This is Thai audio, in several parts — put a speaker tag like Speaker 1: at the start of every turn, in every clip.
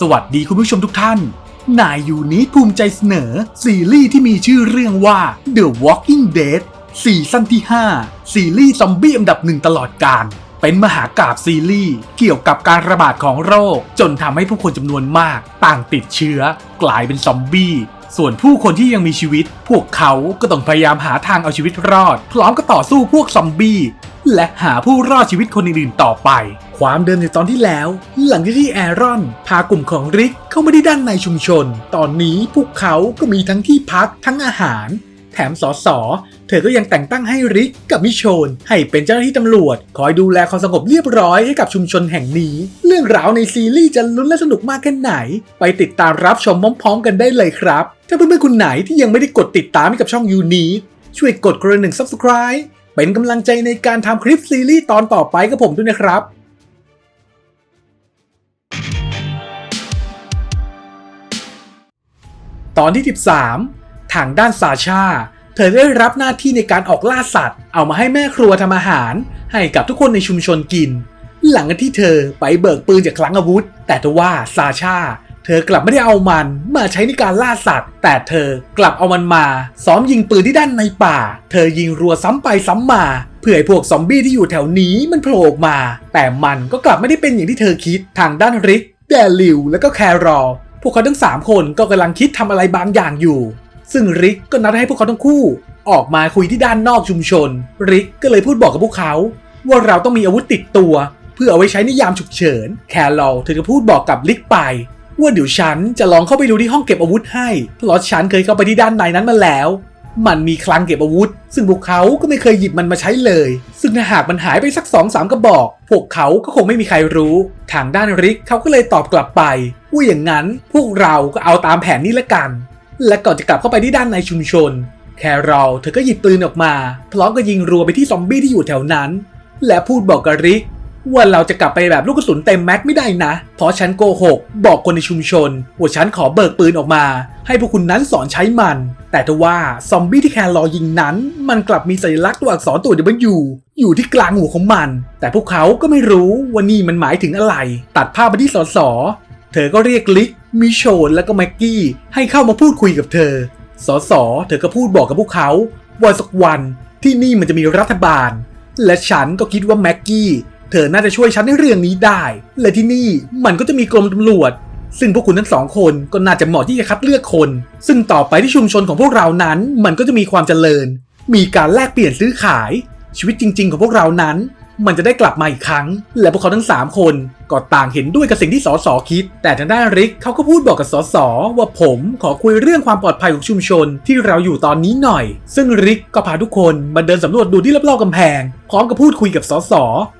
Speaker 1: สวัสดีคุณผู้ชมทุกท่าน นายยูนี้ภูมิใจเสนอ ซีรีส์ที่มีชื่อเรื่องว่า The Walking Dead ซีซั่นที่ 5 ซีรีส์ซอมบี้อันดับหนึ่งตลอดกาลเป็นมหากราบซีรีส์เกี่ยวกับการระบาดของโรค จนทำให้ผู้คนจำนวนมาก ต่างติดเชื้อ กลายเป็นซอมบี้ส่วนผู้คนที่ยังมีชีวิต พวกเขาก็ต้องพยายามหาทางเอาชีวิตรอด พร้อมกับต่อสู้พวกซอมบี้ และหาผู้รอดชีวิตคนอื่นๆต่อไป ความเดิมในตอนที่แล้ว หลังจากที่แอรอน พากลุ่มของริกเข้ามาที่ด้านในชุมชน ตอนนี้พวกเขาก็มีทั้งที่พักทั้งอาหาร แถมสอสอเธอก็ยังแต่งตั้งให้ริกกับมิโชน ให้เป็นเจ้าหน้าที่ตำรวจ คอยดูแลความสงบเรียบร้อยให้กับชุมชนแห่งนี้ เรื่องราวในซีรีส์จะลุ้นและสนุกมากแค่ไหน ไปติดตามรับชมพร้อมๆกันได้เลยครับ ถ้าเพื่อนๆคนไหนที่ยังไม่ได้กดติดตามให้กับช่องยูนี้ช่วยกดกระหนึ่ง subscribe เป็นกำลังใจในการทำคลิปซีรีส์ตอนต่อไปกับผมด้วยนะครับตอนที่ 13 ทางด้านซาชา เธอได้รับหน้าที่ในการออกล่าสัตว์ เอามาให้แม่ครัวทำอาหาร ให้กับทุกคนในชุมชนกิน หลังจากที่เธอไปเบิกปืนจากคลังอาวุธ แต่ทว่าซาชา เธอกลับไม่ได้เอามันมาใช้ในการล่าสัตว์ แต่เธอกลับเอามันมาซ้อมยิงปืนที่ด้านในป่า เธอยิงรัวซ้ำไปซ้ำมาเพื่อให้พวกซอมบี้ที่อยู่แถวนี้มันโผล่มา แต่มันก็กลับไม่ได้เป็นอย่างที่เธอคิดทางด้านริกแดลิวและก็แครอลพวกเขาทั้ง 3 คนก็กำลังคิดทำอะไรบางอย่างอยู่ ซึ่งริกก็นัดให้พวกเขาทั้งคู่ ออกมาคุยที่ด้านนอกชุมชน ริกก็เลยพูดบอกกับพวกเขา ว่าเราต้องมีอาวุธติดตัว เพื่อเอาไว้ใช้ในยามฉุกเฉิน แครอลเธอก็พูดบอกกับริกไป ว่าเดี๋ยวฉันจะลองเข้าไปดูที่ห้องเก็บอาวุธให้ เพราะฉันเคยเข้าไปที่ด้านในนั้นมาแล้ว มันมีคลังเก็บอาวุธ ซึ่งพวกเขาก็ไม่เคยหยิบมันมาใช้เลย ซึ่งถ้าหากมันหายไปสัก2องสามกระบอก พวกเขาก็คงไม่มีใครรู้ ทางด้านริกเขาก็เลยตอบกลับไปว่าอย่างนั้นพวกเราก็เอาตามแผนนี้ละกัน และก่อนจะกลับเข้าไปที่ด้านในชุมชน แครอลเธอก็หยิบปืนออกมา พร้อมกับยิงรัวไปที่ซอมบี้ที่อยู่แถวนั้น และพูดบอกกับริก ว่าเราจะกลับไปแบบลูกกระสุนเต็มแม็กไม่ได้นะ เพราะฉันโกหก บอกคนในชุมชนว่าฉันขอเบิกปืนออกมา ให้พวกคุณนั้นสอนใช้มัน แต่ทว่าซอมบี้ที่แคร์รอยิงนั้น มันกลับมีสัญลักษณ์ตัวอักษรตัว W อยู่ที่กลางหัวของมัน แต่พวกเขาก็ไม่รู้ว่านี่มันหมายถึงอะไร ตัดภาพไปที่สอสอเธอก็เรียกลิกมิโชนและก็แม็กกี้ให้เข้ามาพูดคุยกับเธอ สอสอเธอก็พูดบอกกับพวกเขาว่าสักวันที่นี่มันจะมีรัฐบาล และฉันก็คิดว่าแม็กกี้ เธอน่าจะช่วยฉันในเรื่องนี้ได้ และที่นี่มันก็จะมีกรมตำรวจ ซึ่งพวกคุณทั้งสองคนก็น่าจะเหมาะที่จะคัดเลือกคน ซึ่งต่อไปที่ชุมชนของพวกเรานั้น มันก็จะมีความเจริญ มีการแลกเปลี่ยนซื้อขาย ชีวิตจริง ๆ ของพวกเรานั้น มันจะได้กลับมาอีกครั้ง และพวกเขาทั้ง 3 คนก็ต่างเห็นด้วยกับสิ่งที่สสคิด แต่ทางด้านริกเขาก็พูดบอกกับสสว่าผมขอคุยเรื่องความปลอดภัยของชุมชนที่เราอยู่ตอนนี้หน่อย ซึ่งริกก็พาทุกคนมาเดินสำรวจดูที่รอบๆกำแพง พร้อมกับพูดคุยกับสส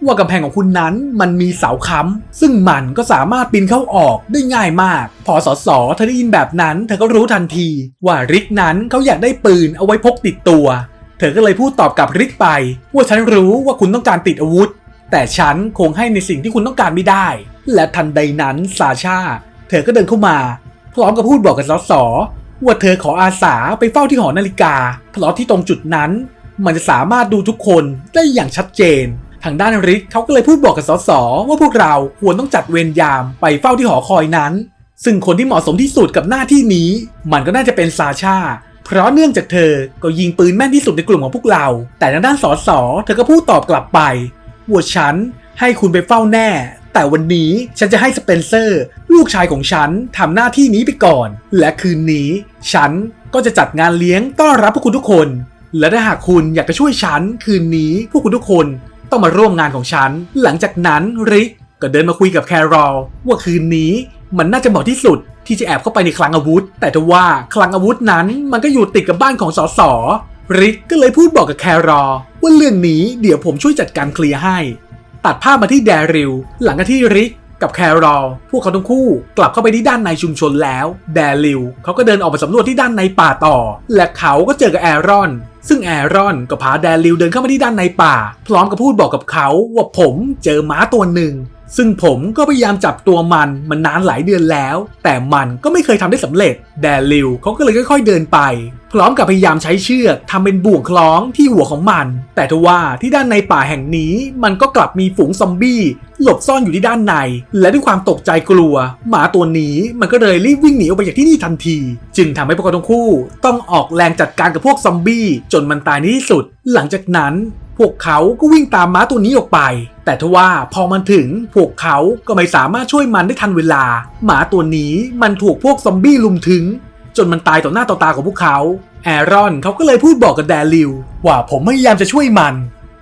Speaker 1: ว่ากำแพงของคุณนั้นมันมีเสาค้ำซึ่งมันก็สามารถปีนเข้าออกได้ง่ายมาก พอสสเธอได้ยินแบบนั้น เธอก็รู้ทันที ว่าริกนั้นเขาอยากได้ปืนเอาไว้พกติดตัว เธอก็เลยพูดตอบกับริกไป ว่าฉันรู้ว่าคุณต้องการติดอาวุธ แต่ฉันคงให้ในสิ่งที่คุณต้องการไม่ได้ และทันใดนั้นซาชาเธอก็เดินเข้ามา พร้อมกับพูดบอกกับสสว่าเธอขออาสาไปเฝ้าที่หอนาฬิกา เพราะที่ตรงจุดนั้น มันจะสามารถดูทุกคนได้อย่างชัดเจน ทางด้านริกเขาก็เลยพูดบอกกับสสว่าพวกเราควรต้องจัดเวรยามไปเฝ้าที่หอคอยนั้น ซึ่งคนที่เหมาะสมที่สุดกับหน้าที่นี้ มันก็น่าจะเป็นซาชา เพราะเนื่องจากเธอก็ยิงปืนแม่นที่สุดในกลุ่มของพวกเรา แต่ทางด้านสอสเธอก็พูดตอบกลับไปว่าฉันให้คุณไปเฝ้าแน่ แต่วันนี้ฉันจะให้สเปนเซอร์ ลูกชายของฉันทำหน้าที่นี้ไปก่อน และคืนนี้ ฉันก็จะจัดงานเลี้ยงต้อนรับพวกคุณทุกคน และถ้าหากคุณอยากจะช่วยฉัน คืนนี้พวกคุณทุกคนต้องมาร่วมงานของฉัน หลังจากนั้นริกก็เดินมาคุยกับแครอลว่าคืนนี้มันน่าจะเหมาะที่สุดที่จะแอบเข้าไปในคลังอาวุธ แต่ทว่าคลังอาวุธนั้นมันก็อยู่ติดกับบ้านของสสริกก็เลยพูดบอกกับแครอว่าเรื่องนี้เดี๋ยวผมช่วยจัดการเคลียร์ให้ ตัดภาพมาที่แดริลหลังจากที่ริกกับแครอลพวกเขาทั้งคู่กลับเข้าไปที่ด้านในชุมชนแล้ว แดริลเขาก็เดินออกไปสำรวจที่ด้านในป่าต่อ และเขาก็เจอกับแอรอน ซึ่งแอรอนก็พาแดริลเดินเข้ามาที่ด้านในป่า พร้อมกับพูดบอกกับเขาว่าผมเจอม้าตัวหนึ่ง ซึ่งผมก็พยายามจับตัวมันมันนานหลายเดือนแล้ว แต่มันก็ไม่เคยทำได้สำเร็จ แดริลเขาก็เลยค่อย ๆ เดินไปพพร้อมกับพยายามใช้เชือกทำเป็นบ่วงคล้องที่หัวของมัน แต่ทว่าที่ด้านในป่าแห่งนี้ มันก็กลับมีฝูงซอมบี้ หลบซ่อนอยู่ที่ด้านใน และด้วยความตกใจกลัว หมาตัวนี้มันก็เลยรีบวิ่งหนีออกไปจากที่นี่ทันที จึงทำให้พวกเขาทั้งคู่ ต้องออกแรงจัดการกับพวกซอมบี้จนมันตายในที่สุด หลังจากนั้น พวกเขาก็วิ่งตามม้าตัวนี้ออกไป แต่ทว่าพอมันถึงพวกเขาก็ไม่สามารถช่วยมันได้ทันเวลา หมาตัวนี้มันถูกพวกซอมบี้ลุมถึง จนมันตายต่อหน้าต่อตาของพวกเขา แอรอนเขาก็เลยพูดบอกกับแดริวว่าผมพยายามจะช่วยมัน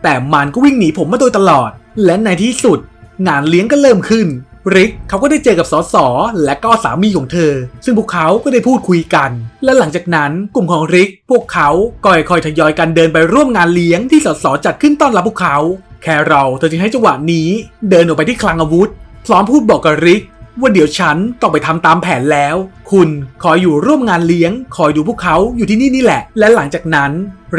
Speaker 1: แต่มันก็วิ่งหนีผมมาโดยตลอด และในที่สุด งานเลี้ยงก็เริ่มขึ้น ริกเขาก็ได้เจอกับสอสอและก็สามีของเธอ ซึ่งพวกเขาก็ได้พูดคุยกัน และหลังจากนั้นกลุ่มของริก พวกเขาก็ค่อยๆทยอยกันเดินไปร่วมงานเลี้ยงที่สอสอจัดขึ้นต้อนรับพวกเขา แครอลเธอจึงให้จังหวะนี้ เดินออกไปที่คลังอาวุธ พร้อมพูดบอกกับริกว่าเดี๋ยวฉันต้องไปทำตามแผนแล้ว คุณคอยอยู่ร่วมงานเลี้ยง คอยดูพวกเขาอยู่ที่นี่นี่แหละ และหลังจากนั้น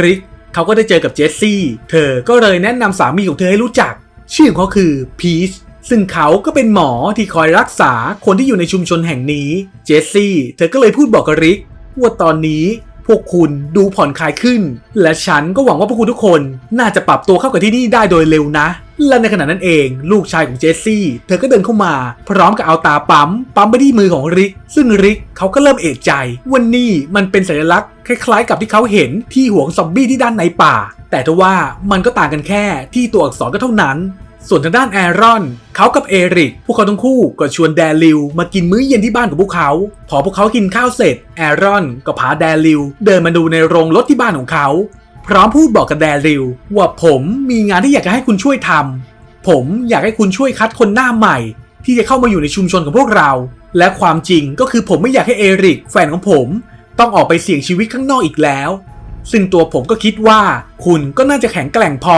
Speaker 1: ริกเขาก็ได้เจอกับเจสซี่ เธอก็เลยแนะนำสามีของเธอให้รู้จัก ชื่อของเขาคือพีช ซึ่งเขาก็เป็นหมอที่คอยรักษาคนที่อยู่ในชุมชนแห่งนี้ เจสซี่เธอก็เลยพูดบอกกับริกว่าตอนนี้พวกคุณดูผ่อนคลายขึ้น และฉันก็หวังว่าพวกคุณทุกคนน่าจะปรับตัวเข้ากับที่นี่ได้โดยเร็วนะ และในขณะนั้นเอง ลูกชายของเจสซี่เธอก็เดินเข้ามา พร้อมกับเอาตาปั๊ม ปั๊มไปที่มือของริก ซึ่งริกเขาก็เริ่มเอะใจว่านี่มันเป็นสัญลักษณ์คล้ายๆ กับที่เขาเห็นที่หัวงซอมบี้ที่ด้านในป่า แต่ทว่ามันก็ต่างกันแค่ที่ตัวอักษรก็เท่านั้น ส่วนทางด้านแอรอน เขากับเอริก พวกเขาทั้งคู่ก็ชวนแดริวมากินมื้อเย็นที่บ้านของพวกเขา พอพวกเขากินข้าวเสร็จ แอรอนก็พาแดริวเดินมาดูในโรงรถที่บ้านของเขา พร้อมพูดบอกกับแดริวว่าผมมีงานที่อยากจะให้คุณช่วยทำผมอยากให้คุณช่วยคัดคนหน้าใหม่ ที่จะเข้ามาอยู่ในชุมชนของพวกเรา และความจริงก็คือผมไม่อยากให้เอริกแฟนของผม ต้องออกไปเสี่ยงชีวิตข้างนอกอีกแล้ว ซึ่งตัวผมก็คิดว่า คุณก็น่าจะแข็งแกร่งพอ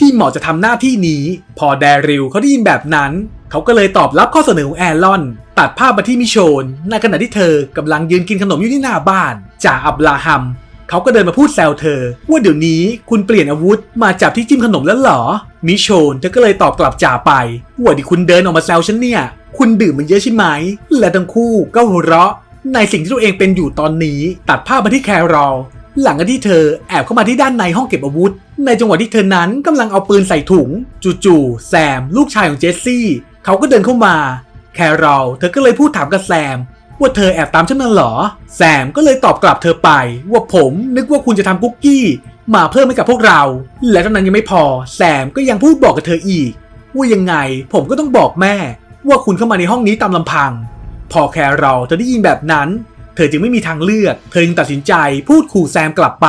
Speaker 1: ที่เหมาะจะทำหน้าที่นี้ พอแดริลเขาได้ยินแบบนั้น เขาก็เลยตอบรับข้อเสนอของแอรอน ตัดภาพมาที่มิโชนในขณะที่เธอกำลังยืนกินขนมอยู่ที่หน้าบ้านจ่าอับราฮัมเขาก็เดินมาพูดแซวเธอ ว่าเดี๋ยวนี้คุณเปลี่ยนอาวุธมาจับที่จิ้มขนมแล้วเหรอ มิโชนเธอก็เลยตอบกลับจ่าไป ว่าที่คุณเดินออกมาแซวฉันเนี่ย คุณดื่มมันเยอะใช่ไหม และทั้งคู่ก็หัวเราะ ในสิ่งที่ตัวเองเป็นอยู่ตอนนี้ ตัดภาพมาที่แครอล หลังจากที่เธอแอบเข้ามาที่ด้านในห้องเก็บอาวุธ ในจังหวะที่เธอนั้นกำลังเอาปืนใส่ถุง จู่ๆแซม ลูกชายของเจสซี่ เขาก็เดินเข้ามา แครอลเธอก็เลยพูดถามกับแซม ว่าเธอแอบตามฉันมาเหรอ แซมก็เลยตอบกลับเธอไป ว่าผมนึกว่าคุณจะทำคุกกี้ มาเพิ่มให้กับพวกเรา และเท่านั้นยังไม่พอ แซมก็ยังพูดบอกกับเธออีก ว่ายังไงผมก็ต้องบอกแม่ ว่าคุณเข้ามาในห้องนี้ตามลำพัง พอแครอลเธอได้ยินแบบนั้น เธอจึงไม่มีทางเลือก เธอจึงตัดสินใจพูดขู่แซมกลับไป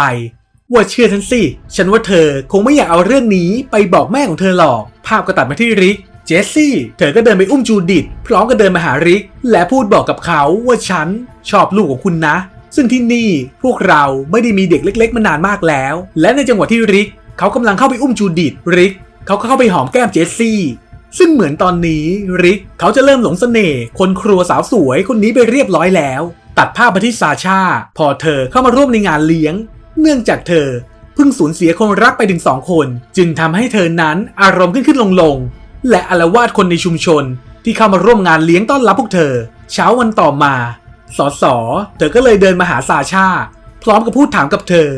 Speaker 1: ว่าเชื่อฉันสิ ฉันว่าเธอคงไม่อยากเอาเรื่องนี้ไปบอกแม่ของเธอหรอก ภาพก็ตัดมาที่ริก เจสซี่ เธอก็เดินไปอุ้มจูดิตพร้อมกับเดินมาหาริก และพูดบอกกับเขาว่าฉันชอบลูกของคุณนะ ซึ่งที่นี่พวกเราไม่ได้มีเด็กเล็ก ๆ มานานมากแล้ว และในจังหวะที่ริกเขากำลังเข้าไปอุ้มจูดิตริกเขาก็เข้าไปหอมแก้มเจสซี่ซึ่งเหมือนตอนนี้ริกเขาจะเริ่มหลงเสน่ห์คนครัวสาวสวยคนนี้ไปเรียบร้อยแล้ว ตัดภาพมาที่ซาชาพอเธอเข้ามาร่วมในงานเลี้ยง เนื่องจากเธอเพิ่งสูญเสียคนรักไปถึงสองคน จึงทำให้เธอนั้นอารมณ์ขึ้นขึ้นลงลงและอาละวาดคนในชุมชน ที่เข้ามาร่วมงานเลี้ยงต้อนรับพวกเธอ เช้าวันต่อมาสอสอเธอก็เลยเดินมาหาซาชา พร้อมกับพูดถามกับเธอ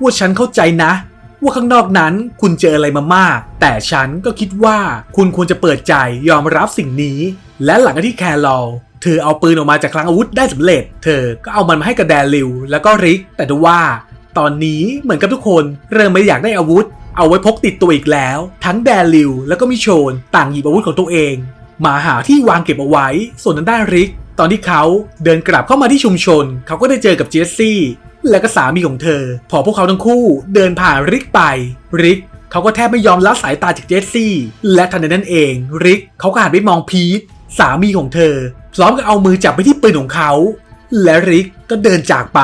Speaker 1: ว่าฉันเข้าใจนะ ว่าข้างนอกนั้นคุณเจออะไรมามาก แต่ฉันก็คิดว่าคุณควรจะเปิดใจยอมรับสิ่งนี้ และหลังจากที่แคร์ลอลเธอเอาปืนออกมาจากคลังอาวุธได้สำเร็จ เธอก็เอามันมาให้กับแดริลแล้วก็ริก แต่ทว่า ตอนนี้เหมือนกับทุกคนเริ่มไม่อยากได้อาวุธ เอาไว้พกติดตัวอีกแล้ว ทั้งแดริลแล้วก็มิโชน ต่างหยิบอาวุธของตัวเอง มาหาที่วางเก็บเอาไว้ ส่วนทางด้านริก ตอนที่เขาเดินกลับเข้ามาที่ชุมชน เขาก็ได้เจอกับเจสซี่และก็สามีของเธอ พอพวกเขาทั้งคู่เดินผ่านริกไป ริกเขาก็แทบไม่ยอมละสายตาจากเจสซี่ และทันใดนั้นเอง ริกเขาก็หันไปมองพีท สามีของเธอ พร้อมกับเอามือจับไปที่ปืนของเขา และริกก็เดินจากไป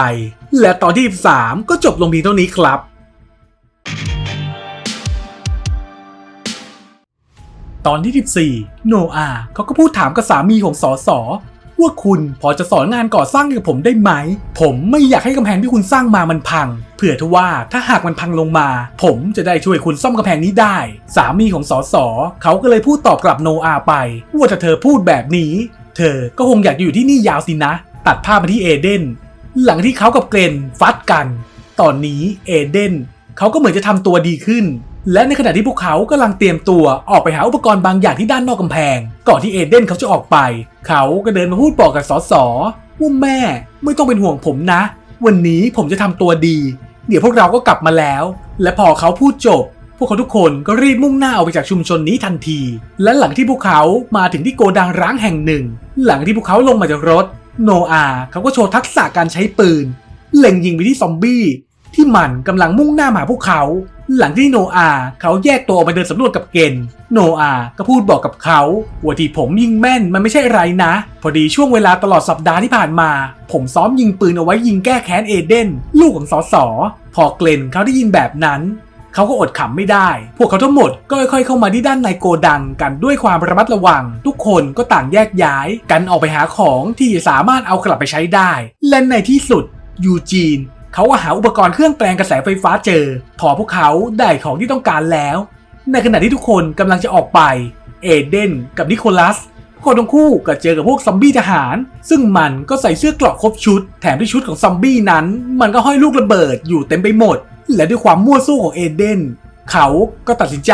Speaker 1: และตอนที่ 13 ก็จบลงเพียงเท่านี้ครับตอนที่ 14 โนอาเขาก็พูดถามกับสามีของสอสอ ว่าคุณพอจะสอนงานก่อสร้างให้กับผมได้ไหม ผมไม่อยากให้กำแพงที่คุณสร้างมามันพัง เผื่อทว่าถ้าหากมันพังลงมา ผมจะได้ช่วยคุณซ่อมกำแพงนี้ได้ สามีของสอสอเขาก็เลยพูดตอบกลับโนอาไป ว่าถ้าเธอพูดแบบนี้ เธอก็คงอยากอยู่ที่นี่ยาวสินะ ตัดภาพมาที่เอเดนหลังที่เขากับเกรนฟัดกัน ตอนนี้เอเดนเขาก็เหมือนจะทำตัวดีขึ้น และในขณะที่พวกเขากำลังเตรียมตัวออกไปหาอุปกรณ์บางอย่างที่ด้านนอกกำแพง ก่อนที่เอเดนเขาจะออกไป เขาก็เดินมาพูดบอกกับสอสอว่าแม่ไม่ต้องเป็นห่วงผมนะ วันนี้ผมจะทำตัวดี เดี๋ยวพวกเราก็กลับมาแล้ว และพอเขาพูดจบ พวกเขาทุกคนก็รีบมุ่งหน้าออกไปจากชุมชนนี้ทันที และหลังที่พวกเขามาถึงที่โกดังร้างแห่งหนึ่ง หลังที่พวกเขาลงมาจากรถ โนอาเขาก็โชว์ทักษะการใช้ปืนเล็งยิงไปที่ซอมบี้ ที่มันกำลังมุ่งหน้ามาหาพวกเขา หลังที่โนอาเขาแยกตัวออกมาเดินสำรวจกับเกนโนอาก็พูดบอกกับเขาว่าที่ผมยิงแม่นมันไม่ใช่อะไรนะ พอดีช่วงเวลาตลอดสัปดาห์ที่ผ่านมา ผมซ้อมยิงปืนเอาไว้ยิงแก้แค้นเอเดนลูกของสอสอพอเกลนเขาได้ยินแบบนั้นเขาก็อดขำไม่ได้ พวกเขาทั้งหมดก็ค่อยๆเข้ามาที่ด้านในโกดังกันด้วยความระมัดระวัง ทุกคนก็ต่างแยกย้ายกันออกไปหาของที่สามารถเอากลับไปใช้ได้ และในที่สุดยูจีน เขาก็หาอุปกรณ์เครื่องแปลงกระแสไฟฟ้าเจอพอพวกเขาได้ของที่ต้องการแล้ว ในขณะที่ทุกคนกำลังจะออกไป เอเดนกับนิโคลัสพวกเขาทั้งคู่ก็เจอกับพวกซอมบี้ทหาร ซึ่งมันก็ใส่เสื้อกราะครบชุด แถมที่ชุดของซอมบี้นั้น มันก็ห้อยลูกระเบิดอยู่เต็มไปหมด และด้วยความมั่วสู้ของเอเดนเขาก็ตัดสินใจ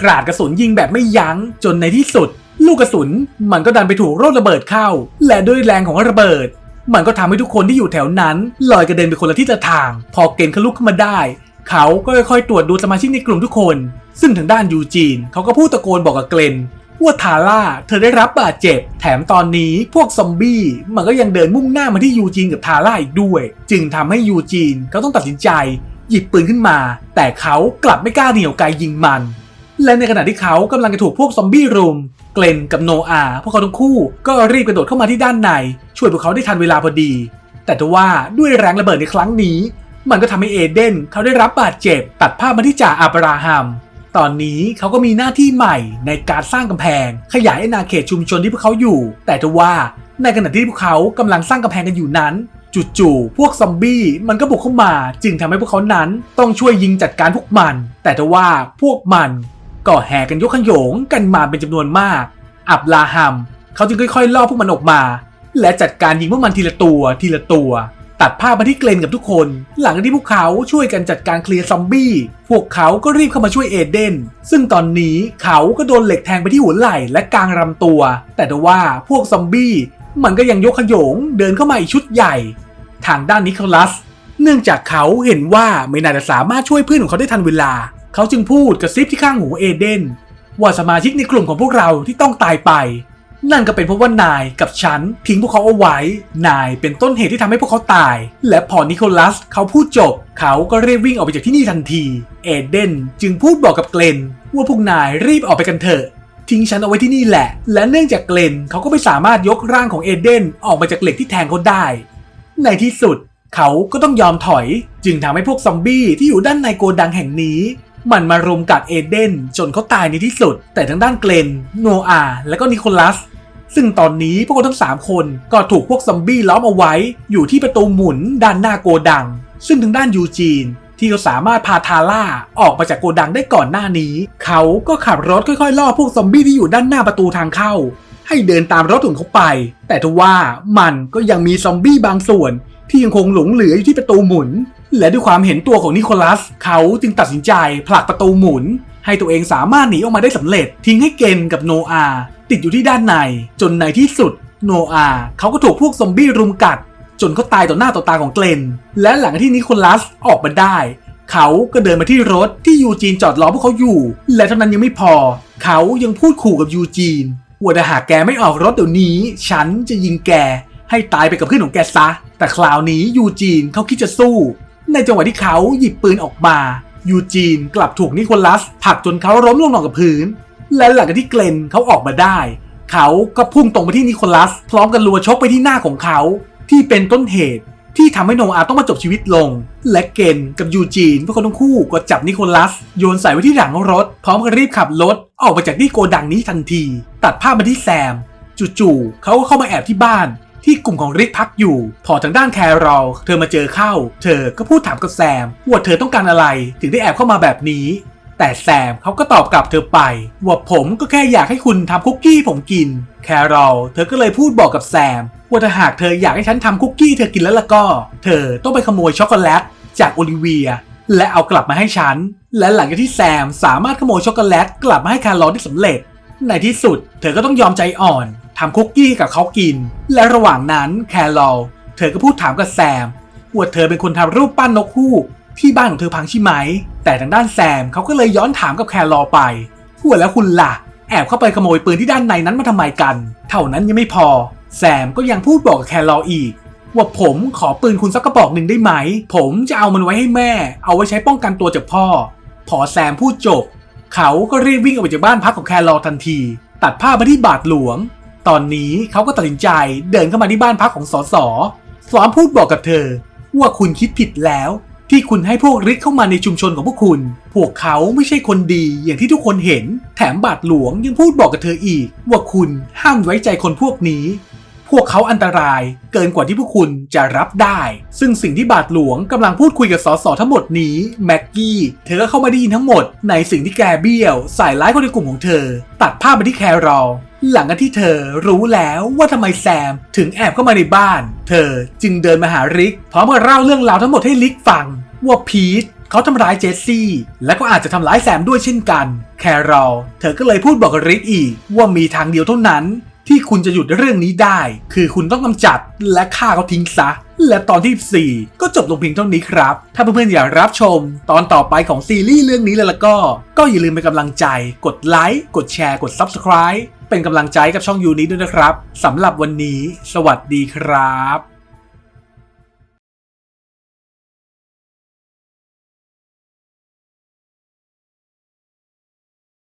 Speaker 1: กราดกระสุนยิงแบบไม่ยัง้งจนในที่สุด ลูกกระสุนมันก็ดันไปถูกโรคระเบิดเข้า และด้วยแรงของระเบิด มันก็ทำให้ทุกคนที่อยู่แถวนั้นลอยกระเด็นไปคนละทิศละทาง พอเกณฑ์เขาลุกขึ้นมาได้ เขาก็ค่อยๆ ตรวจดูสมาชิกในกลุ่มทุกคน ซึ่งทางด้านยูจีนเขาก็พูดตะโกนบอกกับเกรนว่าทาร่าเธอได้รับบาดเจ็บ แถมตอนนี้พวกซอมบี้มันก็ยังเดินมุ่งหน้ามาที่ยูจีนกับทาร่าอีกด้วย จึงทำให้ยูจีนเขาต้องตัดสินใจ หยิบปืนขึ้นมา แต่เขากลับไม่กล้าเหนี่ยวไกยิงมัน และในขณะที่เขากำลังจะถูกพวกซอมบี้รุม เกลนกับโนอาพวกเขาทั้งคู่ก็รีบกระโดดเข้ามาที่ด้านใน ช่วยพวกเขาได้ทันเวลาพอดี แต่ทว่าด้วยแรงระเบิดในครั้งนี้ มันก็ทำให้เอเดนเขาได้รับบาดเจ็บ ตัดภาพมาที่จ่าอับราฮัม ตอนนี้เขาก็มีหน้าที่ใหม่ในการสร้างกำแพง ขยายอาณาเขตชุมชนที่พวกเขาอยู่ แต่ทว่าในขณะที่พวกเขากำลังสร้างกำแพงกันอยู่นั้นจู่ๆ พวกซอมบี้มันก็บุกเข้ามา จึงทำให้พวกเขานั้นต้องช่วยยิงจัดการพวกมัน แต่ทว่าพวกมัน ก็แห่กันยกขโยงกันมาเป็นจำนวนมาก อับราฮัมเขาจึงค่อยๆล่อพวกมันออกมา และจัดการยิงพวกมันทีละตัวทีละตัว ตัดภาพมาที่เกลนกับทุกคน หลังที่พวกเขาช่วยกันจัดการเคลียร์ซอมบี้ พวกเขาก็รีบเข้ามาช่วยเอเดน ซึ่งตอนนี้เขาก็โดนเหล็กแทงไปที่หัวไหล่และกลางลำตัว แต่ว่าพวกซอมบี้มันก็ยังยกขโยงเดินเข้ามาอีกชุดใหญ่ ทางด้านนิโคลัส เนื่องจากเขาเห็นว่าไม่น่าจะสามารถช่วยเพื่อนของเขาได้ทันเวลา เขาจึงพูดกระซิบที่ข้างหูเอเดนว่าสมาชิกในกลุ่มของพวกเราที่ต้องตายไป นั่นก็เป็นเพราะว่านายกับฉันทิ้งพวกเขาเอาไว้ นายเป็นต้นเหตุที่ทำให้พวกเขาตาย และพอนิโคลัสเขาพูดจบ เขาก็รีบวิ่งออกไปจากที่นี่ทันที เอเดนจึงพูดบอกกับเกลนว่าพวกนายรีบออกไปกันเถอะทิ้งฉันเอาไว้ที่นี่แหละ และเนื่องจากเกลนเขาก็ไม่สามารถยกร่างของเอเดนออกมาจากเหล็กที่แทงเขาได้ ในที่สุด เขาก็ต้องยอมถอย จึงทำให้พวกซอมบี้ที่อยู่ด้านในโกดังแห่งนี้ มันมารุมกัดเอเดนจนเขาตายในที่สุด แต่ทางด้านเกลน โนอาและก็นิโคลัส ซึ่งตอนนี้พวกเขาทั้ง 3 คนก็ถูกพวกซอมบี้ล้อมเอาไว้ อยู่ที่ประตูหมุนด้านหน้าโกดัง ซึ่งทางด้านยูจีน ที่เขาสามารถพาทาร่าออกมาจากโกดังได้ก่อนหน้านี้ เขาก็ขับรถค่อยๆล่อพวกซอมบี้ที่อยู่ด้านหน้าประตูทางเข้า ให้เดินตามรถของเขาไป แต่ทว่ามันก็ยังมีซอมบี้บางส่วนที่ยังคงหลงเหลืออยู่ที่ประตูหมุน และด้วยความเห็นตัวของนิโคลัส เขาจึงตัดสินใจผลักประตูหมุน ให้ตัวเองสามารถหนีออกมาได้สำเร็จ ทิ้งให้เกนกับโนอาติดอยู่ที่ด้านใน จนในที่สุด โนอาเขาก็ถูกพวกซอมบี้รุมกัด จนเขาตายต่อหน้าต่อตาของเกลน และหลังที่นิโคลัสออกมาได้ เขาก็เดินมาที่รถที่ยูจีนจอดรอพวกเขาอยู่ และเท่านั้นยังไม่พอ เขายังพูดขู่กับยูจีนว่าถ้าหากแกไม่ออกรถเดี๋ยวนี้ ฉันจะยิงแกให้ตายไปกับเพื่อนของแกซะ แต่คราวนี้ยูจีนเขาคิดจะสู้ ในจังหวะที่เขาหยิบปืนออกมา ยูจีนกลับถูกนิโคลัสผลักจนเขาล้มลงนอนกับพื้น และหลังจากที่เกลนเขาออกมาได้ เขาก็พุ่งตรงไปที่นิโคลัส พร้อมกันรัวชกไปที่หน้าของเขา ที่เป็นต้นเหตุที่ทำให้โนอาต้องมาจบชีวิตลง และเกนกับยูจีนพวกเขาทั้งคู่ก็จับนิโคลัส โยนใส่ไว้ที่หลังรถ พร้อมกับรีบขับรถ ออกไปจากที่โกดังนี้ทันที ตัดภาพมาที่แซม จู่ๆเขาก็เข้ามาแอบที่บ้าน ที่กลุ่มของริกพักอยู่ พอทางด้านแครอลเธอมาเจอเข้า เธอก็พูดถามกับแซมว่าเธอต้องการอะไรถึงได้แอบเข้ามาแบบนี้ แต่แซมเขาก็ตอบกลับเธอไป ว่าผมก็แค่อยากให้คุณทำคุกกี้ผมกิน แครอลเธอก็เลยพูดบอกกับแซมว่าถ้าหากเธออยากให้ฉันทำคุกกี้เธอกินแล้วล่ะก็ เธอต้องไปขโมยช็อกโกแลตจากโอลิเวียและเอากลับมาให้ฉัน และหลังจากที่แซมสามารถขโมยช็อกโกแลตกลับมาให้แครอลได้สำเร็จ ในที่สุด เธอก็ต้องยอมใจอ่อน ทำคุกกี้กับเขากิน และระหว่างนั้นแครอลเธอก็พูดถามกับแซมว่าเธอเป็นคนทำรูปปั้นนกฮูกที่บ้านของเธอพังใช่ไหม แต่ทางด้านแซมเขาก็เลยย้อนถามกับแครอไปว่าแล้วคุณล่ะ แอบเข้าไปขโมยปืนที่ด้านในนั้นมาทำไมกัน เท่านั้นยังไม่พอ แซมก็ยังพูดบอกกับแครออีก ว่าผมขอปืนคุณสักกระบอกหนึ่งได้ไหม ผมจะเอามันไว้ให้แม่ เอาไว้ใช้ป้องกันตัวจากพ่อ พอแซมพูดจบ เขาก็รีบวิ่งออกไปจากบ้านพักของแครอทันที ตัดภามาที่บาทหลวง ตอนนี้เขาก็ตัดสินใจเดินเข้ามาที่บ้านพักของสอสอซ้อมพูดบอกกับเธอ ว่าคุณคิดผิดแล้ว ที่คุณให้พวกริกเข้ามาในชุมชนของพวกคุณ พวกเขาไม่ใช่คนดีอย่างที่ทุกคนเห็น แถมบาทหลวงยังพูดบอกกับเธออีก ว่าคุณห้ามไว้ใจคนพวกนี้ พวกเขาอันตรายเกินกว่าที่พวกคุณจะรับได้ ซึ่งสิ่งที่บาทหลวงกำลังพูดคุยกับสสทั้งหมดนี้แม็กกี้เธอก็เข้ามาได้ยินทั้งหมดในสิ่งที่แกเบี้ยวใส่ร้ายคนในกลุ่มของเธอ ตัดภาพไปที่แครอลหลังจากที่เธอรู้แล้วว่าทำไมแซมถึงแอบเข้ามาในบ้าน เธอจึงเดินมาหาริกพร้อมกับเล่าเรื่องราวทั้งหมดให้ริกฟัง ว่าพีทเขาทำร้ายเจสซี่ และก็อาจจะทำร้ายแซมด้วยเช่นกัน แครอลเธอก็เลยพูดบอกกับริกอีกว่ามีทางเดียวเท่านั้น ที่คุณจะหยุดเรื่องนี้ได้ คือคุณต้องกำจัดและฆ่าเขาทิ้งซะ และตอนที่ 4 ก็จบลงเพียงเท่านี้ครับ ถ้าเพื่อนๆอยากรับชม ตอนต่อไปของซีรีส์เรื่องนี้เลยละก็ ก็อย่าลืมเป็นกำลังใจ กดไลค์ กดแชร์ กด Subscribe เป็นกำลังใจกับช่องยูนี้ด้วยนะครับสำหรับวันนี้ สวัสดีครับ